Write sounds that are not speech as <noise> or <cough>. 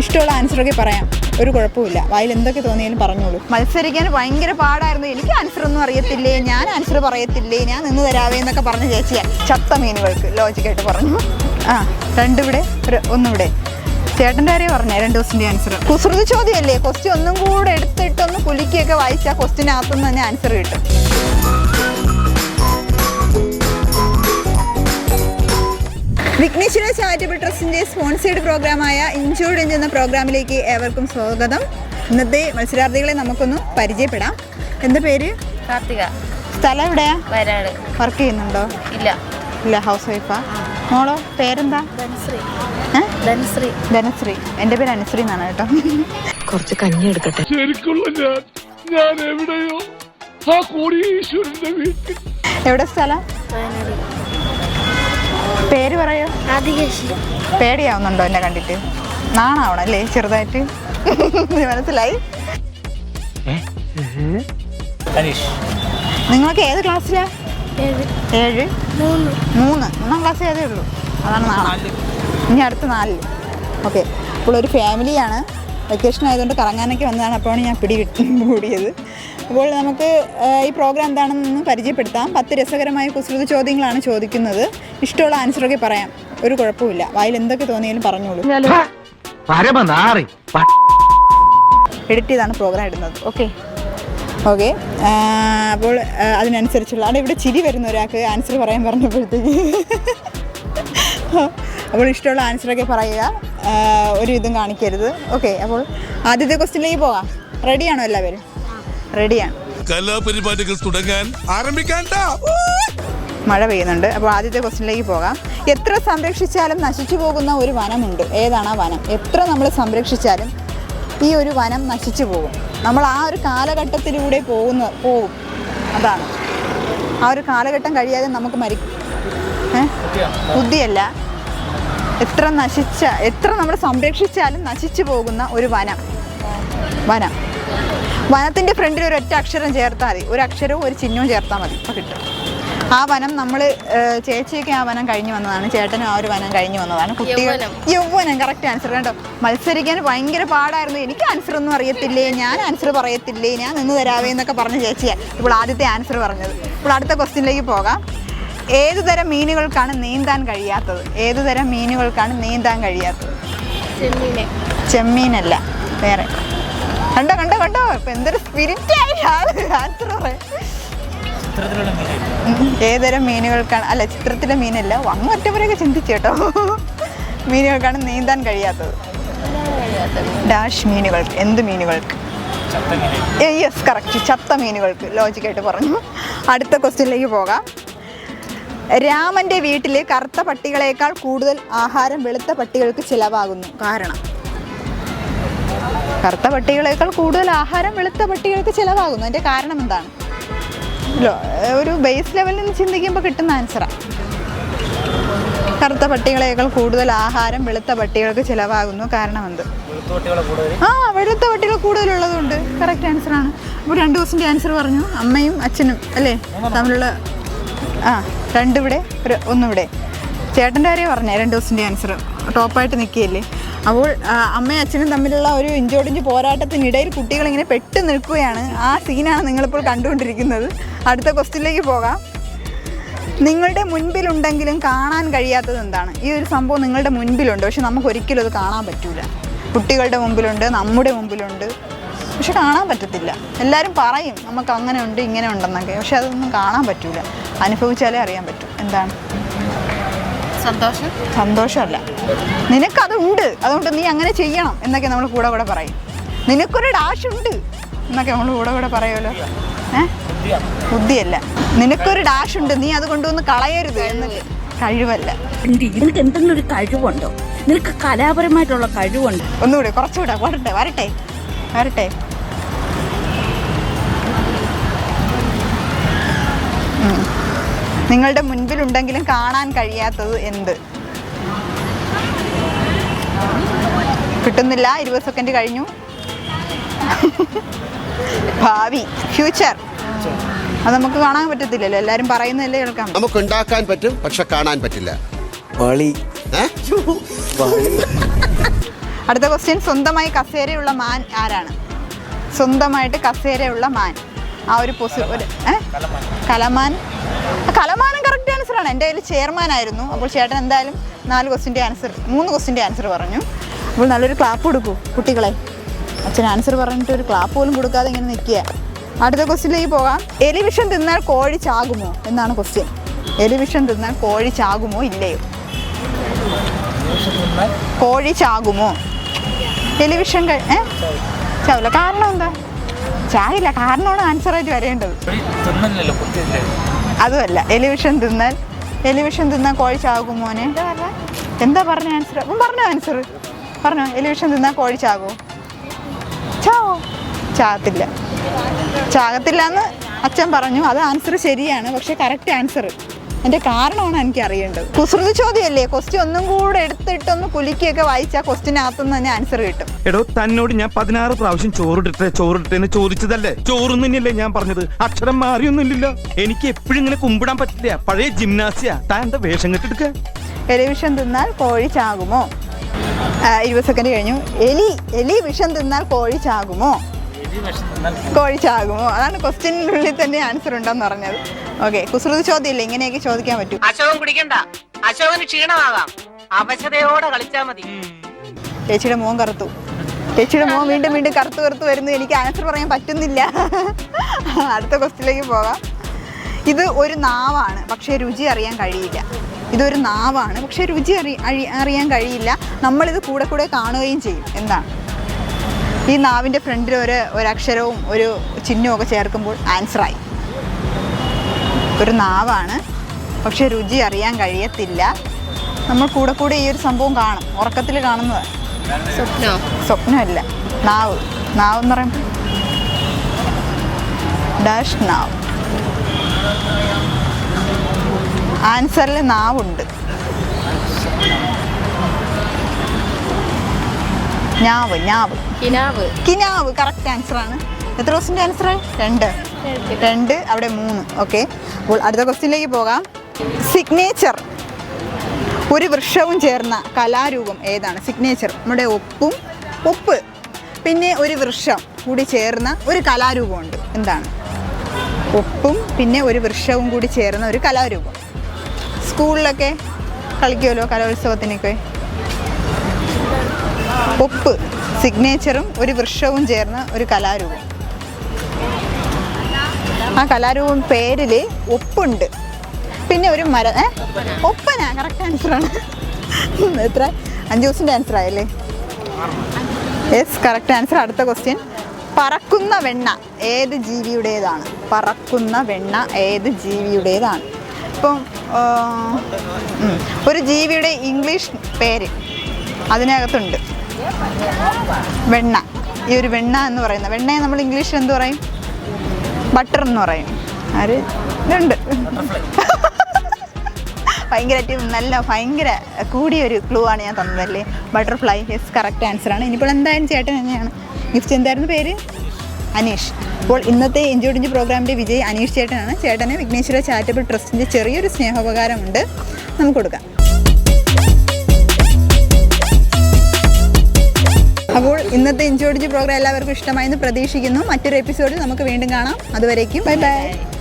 ഇഷ്ടമുള്ള ആൻസറൊക്കെ പറയാം. ഒരു കുഴപ്പമില്ല വായിൽ എന്തൊക്കെ തോന്നിയാലും പറഞ്ഞോളൂ. മത്സരിക്കാൻ ഭയങ്കര പാടായിരുന്നു. എനിക്ക് ആൻസർ ഒന്നും അറിയത്തില്ലേ? ഞാൻ ആൻസർ പറയത്തില്ലേ? ഞാൻ നിന്ന് തരാവേ എന്നൊക്കെ പറഞ്ഞ ചേച്ചിയാ ചത്ത മീനുകൾക്ക് ലോജിക്കായിട്ട് പറഞ്ഞു. ആ രണ്ടിവിടെ ഒരു ഒന്നിവിടെ. ചേട്ടന്റെ കാര്യം പറഞ്ഞേ രണ്ട് ദിവസത്തിന്റെ ആൻസർ കുസൃതി ചോദ്യമല്ലേ? ക്വസ്റ്റ്യൻ ഒന്നും കൂടെ എടുത്തിട്ടൊന്ന് കുലുക്കിയൊക്കെ വായിച്ചാൽ ക്വസ്റ്റിനകത്തുനിന്ന് തന്നെ ആൻസർ കിട്ടും. വിഘ്നേശ്വര ചാരിറ്റബിൾ ട്രസ്റ്റിന്റെ സ്പോൺസേഡ് പ്രോഗ്രാമായ ഇൻജൂർഡ് എന്ന പ്രോഗ്രാമിലേക്ക് ഏവർക്കും സ്വാഗതം. ഇന്നത്തെ മത്സരാർത്ഥികളെ നമുക്കൊന്ന് പരിചയപ്പെടാം. എന്താ പേര്? കാർത്തിക. സ്ഥലം എവിടെയാ? വയനാട്. വർക്ക് ചെയ്യുന്നുണ്ടോ? ഇല്ല. ഇല്ല ഹൗസ് വൈഫാ. മോളോ? പേരെന്താ? ധനശ്രീ? ധനശ്രീ എന്റെ പേര് അനുശ്രീ എന്നാണ് കേട്ടോ. കുറച്ച് കഞ്ഞി എടുക്കട്ടെ. ശരിക്കുള്ള ഞാൻ ഞാൻ എവിടെയോ ആ കോടീശ്വരന്റെ വീട്ടിൽ. എവിടെ സ്ഥലം? പേര് പറയോ. പേടിയാവുന്നുണ്ടോ എന്നെ കണ്ടിട്ട്? നാണാവണം അല്ലേ ചെറുതായിട്ട്? <laughs> മനസ്സിലായി? നിങ്ങൾക്ക് ഏത് ക്ലാസ്സിലാ? ഏഴ്. ഏഴ്? മൂന്ന്. മൂന്ന്. ക്ലാസ് ഏതേ ഉള്ളൂ. അതാണ് നാളെ ഇനി അടുത്ത നാലിൽ ഓക്കെ. അപ്പോൾ ഒരു ഫാമിലിയാണ്. വെക്കേഷൻ ആയതുകൊണ്ട് കറങ്ങാനൊക്കെ വന്നതാണ്. അപ്പോഴാണ് ഞാൻ പിടി കിട്ടി കൂടിയത് <laughs> അപ്പോൾ നമുക്ക് ഈ പ്രോഗ്രാം എന്താണെന്ന് പരിചയപ്പെടുത്താം. പത്ത് രസകരമായ കുസൃത ചോദ്യങ്ങളാണ് ചോദിക്കുന്നത്. ഇഷ്ടമുള്ള ആൻസറൊക്കെ പറയാം. ഒരു കുഴപ്പമില്ല വായിൽ എന്തൊക്കെ തോന്നിയാലും പറഞ്ഞോളൂ. എഡിറ്റ് ചെയ്താണ് പ്രോഗ്രാം ഇടുന്നത്. ഓക്കെ ഓക്കെ അപ്പോൾ അതിനനുസരിച്ചുള്ള അവിടെ ഇവിടെ ചിരി വരുന്ന ഒരാൾക്ക് ആൻസർ പറയാൻ പറഞ്ഞപ്പോഴത്തേക്ക്. അപ്പോൾ ഇഷ്ടമുള്ള ആൻസറൊക്കെ പറയുക. ഒരു ഇതും കാണിക്കരുത്. ഓക്കെ അപ്പോൾ ആദ്യത്തെ ക്വസ്റ്റിനിലേക്ക് പോകാം. റെഡിയാണോ എല്ലാവരും? റെഡിയാണ് കലാപരിപാടികൾ തുടങ്ങാൻ ആരംഭിക്കാൻ മഴ പെയ്യുന്നുണ്ട്. അപ്പോൾ ആദ്യത്തെ ക്വസ്റ്റിനിലേക്ക് പോകാം. എത്ര സംരക്ഷിച്ചാലും നശിച്ചു പോകുന്ന ഒരു വനമുണ്ട്. ഏതാണ് ആ വനം? എത്ര നമ്മൾ സംരക്ഷിച്ചാലും ഈ ഒരു വനം നശിച്ചു പോകും. നമ്മൾ ആ ഒരു കാലഘട്ടത്തിലൂടെ പോകുന്ന പോകും അതാണ്. ആ ഒരു കാലഘട്ടം കഴിയാതെ നമുക്ക് മരി ബുദ്ധിയല്ല. എത്ര നശിച്ച എത്ര നമ്മൾ സംരക്ഷിച്ചാലും നശിച്ചു പോകുന്ന ഒരു വനം. വനം. വനത്തിന്റെ ഫ്രണ്ടിൽ ഒരു ഒറ്റ അക്ഷരം ചേർത്താൽ മതി. ഒരു അക്ഷരവും ഒരു ചിഹ്നവും ചേർത്താൽ മതി. കിട്ടും. ആ വനം നമ്മൾ ചേച്ചിയൊക്കെ ആ വനം കഴിഞ്ഞു വന്നതാണ്. ചേട്ടനും ആ ഒരു വനം കഴിഞ്ഞു വന്നതാണ്. കുട്ടികൾ യൗവനം. കറക്റ്റ് ആൻസർ കേട്ടോ മത്സരിക്കാൻ ഭയങ്കര പാടായിരുന്നു. എനിക്ക് ആൻസർ ഒന്നും അറിയത്തില്ലേ? ഞാൻ ആൻസർ പറയത്തില്ലേ? ഞാൻ നിന്ന് തരാവേ എന്നൊക്കെ പറഞ്ഞ ചേച്ചിയാണ് ഇപ്പോൾ ആദ്യത്തെ ആൻസർ പറഞ്ഞത്. ഇപ്പോൾ അടുത്ത ക്വസ്റ്റ്യനിലേക്ക് പോകാം. ഏതു തരം മീനുകൾക്കാണ് നീന്താൻ കഴിയാത്തത്? ഏതു തരം മീനുകൾക്കാണ് നീന്താൻ കഴിയാത്തത്? ചെമ്മീനെ. ചെമ്മീനല്ല. വേറെ. കണ്ടോ കണ്ടോ കണ്ടോ? ഇപ്പൊ എന്തൊരു സ്പിരിറ്റ് ആയി ആൻസർ പറയാം ഏതരം മീനുകൾക്കാണ് അല്ല ചിത്രത്തിലെ മീനല്ല അങ്ങ് ഒറ്റവരെയൊക്കെ ചിന്തിച്ചു കേട്ടോ. മീനുകൾക്കാണ് നീന്താൻ കഴിയാത്തത്. ഡാഷ് മീനുകൾക്ക് എന്ത് മീനുകൾക്ക്? Yes correct. ചത്ത മീനുകൾക്ക് ലോജിക്കായിട്ട് പറഞ്ഞു. അടുത്ത ക്വസ്റ്റ്യനിലേക്ക് പോകാം. രാമന്റെ വീട്ടിൽ കറുത്ത പട്ടികളേക്കാൾ കൂടുതൽ ആഹാരം വെളുത്ത പട്ടികൾക്ക് ചിലവാകുന്നു. കാരണം? കറുത്ത പട്ടികളേക്കാൾ കൂടുതൽ ആഹാരം വെളുത്ത പട്ടികൾക്ക് ചിലവാകുന്നു. അതിന്റെ കാരണം എന്താണ്? ഒരു ബേസ് ലെവലിൽ നിന്ന് ചിന്തിക്കുമ്പോൾ കിട്ടുന്ന ആൻസറാണ് കറുത്ത പട്ടികളേക്കാൾ കൂടുതൽ ആഹാരം വെളുത്ത പട്ടികൾക്ക് ചിലവാകുന്നു. കാരണം എന്ത്? ആ വെളുത്ത പട്ടികൾ കൂടുതലുള്ളതുകൊണ്ട് കറക്റ്റ് ആൻസർ ആണ്. അപ്പോൾ രണ്ട് ദിവസത്തിന്റെ ആൻസർ പറഞ്ഞു. അമ്മയും അച്ഛനും അല്ലേ? തമ്മിലുള്ള ആ രണ്ടിവിടെ ഒരു ഒന്നിവിടെ. ചേട്ടന്റെ കാര്യം പറഞ്ഞേ രണ്ട് ദിവസത്തിന്റെ ആൻസർ ടോപ്പായിട്ട് നിൽക്കുകയല്ലേ? അപ്പോൾ അമ്മയും അച്ഛനും തമ്മിലുള്ള ഒരു ഇഞ്ചോടിഞ്ച് പോരാട്ടത്തിനിടയിൽ കുട്ടികൾ ഇങ്ങനെ പെട്ട് നിൽക്കുകയാണ്. ആ സീനാണ് നിങ്ങളിപ്പോൾ കണ്ടുകൊണ്ടിരിക്കുന്നത്. അടുത്ത ക്വസ്റ്റ്യനിലേക്ക് പോകാം. നിങ്ങളുടെ മുൻപിലുണ്ടെങ്കിലും കാണാൻ കഴിയാത്തത് എന്താണ്? ഈ ഒരു സംഭവം നിങ്ങളുടെ മുൻപിലുണ്ട്. പക്ഷെ നമുക്ക് ഒരിക്കലും അത് കാണാൻ പറ്റൂല. കുട്ടികളുടെ മുമ്പിലുണ്ട് നമ്മുടെ മുമ്പിലുണ്ട്. പക്ഷെ കാണാൻ പറ്റത്തില്ല. എല്ലാവരും പറയും നമുക്ക് അങ്ങനെ ഉണ്ട് ഇങ്ങനെ ഉണ്ടെന്നൊക്കെ പക്ഷെ അതൊന്നും കാണാൻ പറ്റൂല. അനുഭവിച്ചാലേ അറിയാൻ പറ്റൂ. എന്താണ്? സന്തോഷം? സന്തോഷമല്ല. നിനക്കതുണ്ട്. അതുകൊണ്ട് നീ അങ്ങനെ ചെയ്യണം എന്നൊക്കെ നമ്മൾ കൂടെ കൂടെ പറയും. നിനക്കൊരു ഡാഷ് ഉണ്ട് എന്നൊക്കെ നമ്മൾ കൂടെ കൂടെ പറയുമല്ലോ. ഏഹ് ബുദ്ധിയല്ല. നിനക്കൊരു ഡാഷ് ഉണ്ട് നീ അത് കൊണ്ടുവന്ന് കളയരുത് കഴിവല്ല. നിനക്ക് എന്തെങ്കിലും ഒരു കഴിവുണ്ടോ? നിനക്ക് കലാപരമായിട്ടുള്ള കഴിവുണ്ടോ? ഒന്നുകൂടെ കുറച്ചുകൂടെ വരട്ടെ വരട്ടെ വരട്ടെ. നിങ്ങളുടെ മുൻപിലുണ്ടെങ്കിലും കാണാൻ കഴിയാത്തത് എന്ത്? കിട്ടുന്നില്ല ഇരുപത് സെക്കൻഡ് കഴിഞ്ഞു. ഭാവി ഫ്യൂച്ചർ. അത് നമുക്ക് കാണാൻ പറ്റത്തില്ലല്ലോ എല്ലാരും പറയുന്നതല്ലേ കേൾക്കാം. നമുക്ക് ഉണ്ടാക്കാൻ പറ്റും പക്ഷെ കാണാൻ പറ്റില്ല? അടുത്ത ക്വസ്റ്റ്യൻ സ്വന്തമായി കസേരയുള്ള മാൻ ആരാണ്? സ്വന്തമായിട്ട് കസേരയുള്ള മാൻ. ആ ഒരു പൊസി ഒരു? കലമാൻ. കലമാനം കറക്റ്റ് ആൻസർ ആണ്. എന്റെ കയ്യിൽ ചെയർമാൻ ആയിരുന്നു. അപ്പോൾ ചേട്ടൻ എന്തായാലും നാല് ക്വസ്റ്റിന്റെ ആൻസർ മൂന്ന് ക്വസ്റ്റിന്റെ ആൻസർ പറഞ്ഞു. അപ്പോൾ നല്ലൊരു ക്ലാപ്പ് കൊടുക്കൂ കുട്ടികളെ. അച്ഛൻ ആൻസർ പറഞ്ഞിട്ട് ഒരു ക്ലാപ്പ് പോലും കൊടുക്കാതെ ഇങ്ങനെ നിൽക്കുക. അടുത്ത ക്വസ്റ്റിലേക്ക് പോകാം. എലിവിഷൻ തിന്നാൽ കോഴി ചാകുമോ? എന്നാണ് ക്വസ്റ്റ്യൻ എലിവിഷൻ തിന്നാൽ കോഴി ചാകുമോ? ഇല്ലയോ? കോഴി ചാകുമോ? ടെലിവിഷൻ കഴി ഏ? ചാവില്ല. കാരണം എന്താ? ചായില്ല കാരണമാണ് ആൻസർ ആയിട്ട് വരേണ്ടത്. അതുമല്ല എലിവിഷൻ തിന്നാൽ എലിവിഷൻ തിന്നാൽ കോഴിച്ചാകും മോനെ? എന്താ പറഞ്ഞ? ആൻസർ പറഞ്ഞോ ആൻസർ പറഞ്ഞോ എലിവിഷൻ തിന്നാൽ കോഴിച്ചാകുമോ ചാവോ? ചാകത്തില്ല. ചാകത്തില്ല എന്ന് അച്ഛൻ പറഞ്ഞു. അത് ആൻസർ ശരിയാണ് പക്ഷെ കറക്റ്റ് ആൻസർ എന്റെ കാരണമാണ് എനിക്ക് അറിയേണ്ടത് കുസൃതി ചോദ്യമല്ലേ? ക്വസ്റ്റ്യൻ ഒന്നും കൂടെ എടുത്തിട്ടൊന്ന് കുലുക്കിയൊക്കെ വായിച്ചാൽ ക്വസ്റ്റിനകത്തുനിന്ന് തന്നെ ആൻസർ കിട്ടും. എടോ തന്നോട് ഞാൻ പതിനാറ് പ്രാവശ്യം ചോറിട്ടെ ചോറിട്ടെ എന്ന് ചോദിച്ചതല്ലേ? ചോറ് തന്നെയല്ലേ ഞാൻ പറഞ്ഞത്? അക്ഷരം മാറിയൊന്നുമില്ലല്ലോ. എനിക്ക് എപ്പോഴും ഇങ്ങനെ കുമ്പിടാൻ പറ്റില്ല. പഴയ ജിംനാസിയ താൻ എന്താ വേഷം എലി വിഷം തിന്നാൽ കോഴി ചാകുമോ? ഇരുപത് സെക്കൻഡ് കഴിഞ്ഞു. എലി എലി വിഷം തിന്നാൽ കോഴി ചാകുമോ? എലി വിഷം തിന്നാൽ കോഴി അതാണ് ക്വസ്റ്റ്യനുള്ളിൽ തന്നെ ആൻസർ ഉണ്ടെന്ന് പറഞ്ഞത്. ഓക്കെ കുസൃതി ചോദ്യമില്ല ഇങ്ങനെയൊക്കെ ചോദിക്കാൻ പറ്റും. അശോകം കുടിക്കണ്ട. അശോകന് ക്ഷീണമാകാം. അവശതയോടെ കളിച്ചാ മതി. ചേച്ചിയുടെ മോൻ കറുത്തു. ചേച്ചിയുടെ മോൻ വീണ്ടും വീണ്ടും കറുത്തു കറുത്തു വരുന്നു. എനിക്ക് ആൻസർ പറയാൻ പറ്റുന്നില്ല. അടുത്ത ക്വസ്റ്റിലേക്ക് പോകാം. ഇത് ഒരു നാവാണ്. പക്ഷേ രുചി അറിയാൻ കഴിയില്ല. ഇതൊരു നാവാണ്. പക്ഷേ രുചി അറി അറിയാൻ കഴിയില്ല. നമ്മളിത് കൂടെ കൂടെ കാണുകയും ചെയ്യും. എന്താണ്? ഈ നാവിന്റെ ഫ്രണ്ടിൽ ഒരു ഒരക്ഷരവും ഒരു ചിഹ്നവും ഒക്കെ ചേർക്കുമ്പോൾ ആൻസറായി ഒരു നാവാണ്. പക്ഷെ രുചി അറിയാൻ കഴിയത്തില്ല. നമ്മൾ കൂടെ കൂടെ ഈ ഒരു സംഭവം കാണും. ഉറക്കത്തിൽ കാണുന്നത്. സ്വപ്നോ? സ്വപ്നമല്ല. നാവ്. നാവ് എന്ന് പറയുമ്പോൾ ഡാഷ് നാവ്. ആൻസറിൽ നാവുണ്ട്. ഞാവ് ഞാവ്. കിനാവ്. കിനാവ് കറക്റ്റ് ആൻസർ ആണ്. എത്ര ക്വസ്റ്റിന്റെ ആൻസർ രണ്ട്. രണ്ട്. അവിടെ മൂന്ന്. ഓക്കെ അപ്പോൾ അടുത്ത ക്വസ്റ്റ്യനിലേക്ക് പോകാം. സിഗ്നേച്ചർ ഒരു വൃക്ഷവും ചേർന്ന കലാരൂപം ഏതാണ്? സിഗ്നേച്ചർ നമ്മുടെ ഉപ്പും ഉപ്പ്. പിന്നെ ഒരു വൃക്ഷം കൂടി ചേർന്ന ഒരു കലാരൂപമുണ്ട്. എന്താണ്? ഉപ്പും പിന്നെ ഒരു വൃക്ഷവും കൂടി ചേർന്ന ഒരു കലാരൂപം. സ്കൂളിലൊക്കെ കളിക്കുമല്ലോ കലോത്സവത്തിനൊക്കെ? ഒപ്പ് സിഗ്നേച്ചറും ഒരു വൃക്ഷവും ചേർന്ന ഒരു കലാരൂപം. ആ കലാരൂപം പേരിൽ ഒപ്പുണ്ട് പിന്നെ ഒരു മര ഒപ്പന കറക്റ്റ് ആണ്. എത്ര? അഞ്ച് ദിവസത്തിന്റെ ആൻസർ ആയല്ലേ? യെസ് കറക്റ്റ് ആൻസർ അടുത്ത ക്വസ്റ്റ്യൻ പറക്കുന്ന വെണ്ണ ഏത് ജീവിയുടേതാണ്? പറക്കുന്ന വെണ്ണ ഏത് ജീവിയുടേതാണ്? ഇപ്പം ഒരു ജീവിയുടെ ഇംഗ്ലീഷ് പേര് അതിനകത്തുണ്ട്. വെണ്ണ. ഈ ഒരു വെണ്ണ എന്ന് പറയുന്ന വെണ്ണയെ നമ്മൾ ഇംഗ്ലീഷിൽ എന്ത് പറയും? ബട്ടർ എന്ന് പറയും. ആര്? ഇതുണ്ട്. ഭയങ്കരമായിട്ട് നല്ല ഭയങ്കര കൂടിയ ഒരു ക്ലൂ ആണ് ഞാൻ തന്നതല്ലേ? ബട്ടർഫ്ലൈ യെസ് കറക്റ്റ് ആൻസർ ആണ്. ഇനിയിപ്പോൾ എന്തായാലും ചേട്ടൻ തന്നെയാണ്. ഗിഫ്റ്റ് എന്തായിരുന്നു പേര്? അനീഷ്. അപ്പോൾ ഇന്നത്തെ ഇഞ്ചോടിഞ്ച് പ്രോഗ്രാമിന്റെ വിജയ് അനീഷ് ചേട്ടനാണ്. ചേട്ടന് വിഘ്നേശ്വര ചാരിറ്റബിൾ ട്രസ്റ്റിന്റെ ചെറിയൊരു സ്നേഹോപകാരമുണ്ട്. നമുക്ക് കൊടുക്കാം. അപ്പോൾ ഇന്നത്തെ ഇഞ്ചോടിഞ്ച് പ്രോഗ്രാം എല്ലാവർക്കും ഇഷ്ടമായെന്ന് പ്രതീക്ഷിക്കുന്നു. മറ്റൊരു എപ്പിസോഡിൽ നമുക്ക് വീണ്ടും കാണാം. അതുവരേക്കും ബൈ ബൈ.